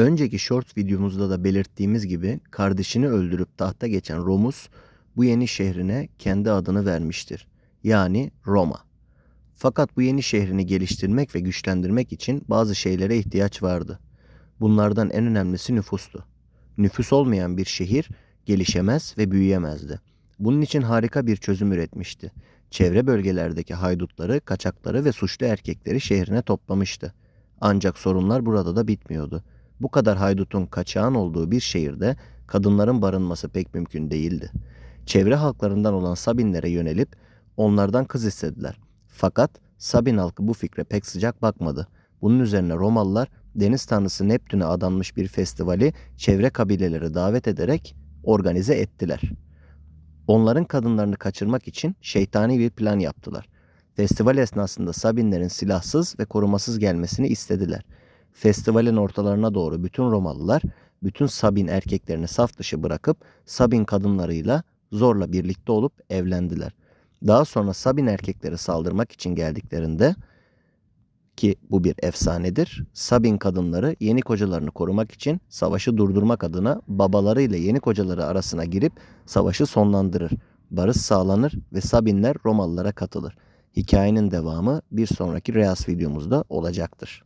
Önceki short videomuzda da belirttiğimiz gibi kardeşini öldürüp tahta geçen Romus bu yeni şehrine kendi adını vermiştir. Yani Roma. Fakat bu yeni şehrini geliştirmek ve güçlendirmek için bazı şeylere ihtiyaç vardı. Bunlardan en önemlisi nüfustu. Nüfus olmayan bir şehir gelişemez ve büyüyemezdi. Bunun için harika bir çözüm üretmişti. Çevre bölgelerdeki haydutları, kaçakları ve suçlu erkekleri şehrine toplamıştı. Ancak sorunlar burada da bitmiyordu. Bu kadar haydutun kaçağın olduğu bir şehirde kadınların barınması pek mümkün değildi. Çevre halklarından olan Sabinlere yönelip onlardan kız istediler. Fakat Sabin halkı bu fikre pek sıcak bakmadı. Bunun üzerine Romalılar deniz tanrısı Neptün'e adanmış bir festivali çevre kabileleri davet ederek organize ettiler. Onların kadınlarını kaçırmak için şeytani bir plan yaptılar. Festival esnasında Sabinlerin silahsız ve korumasız gelmesini istediler. Festivalin ortalarına doğru bütün Romalılar bütün Sabin erkeklerini saf dışı bırakıp Sabin kadınlarıyla zorla birlikte olup evlendiler. Daha sonra Sabin erkekleri saldırmak için geldiklerinde ki bu bir efsanedir. Sabin kadınları yeni kocalarını korumak için savaşı durdurmak adına babalarıyla yeni kocaları arasına girip savaşı sonlandırır. Barış sağlanır ve Sabinler Romalılara katılır. Hikayenin devamı bir sonraki Reas videomuzda olacaktır.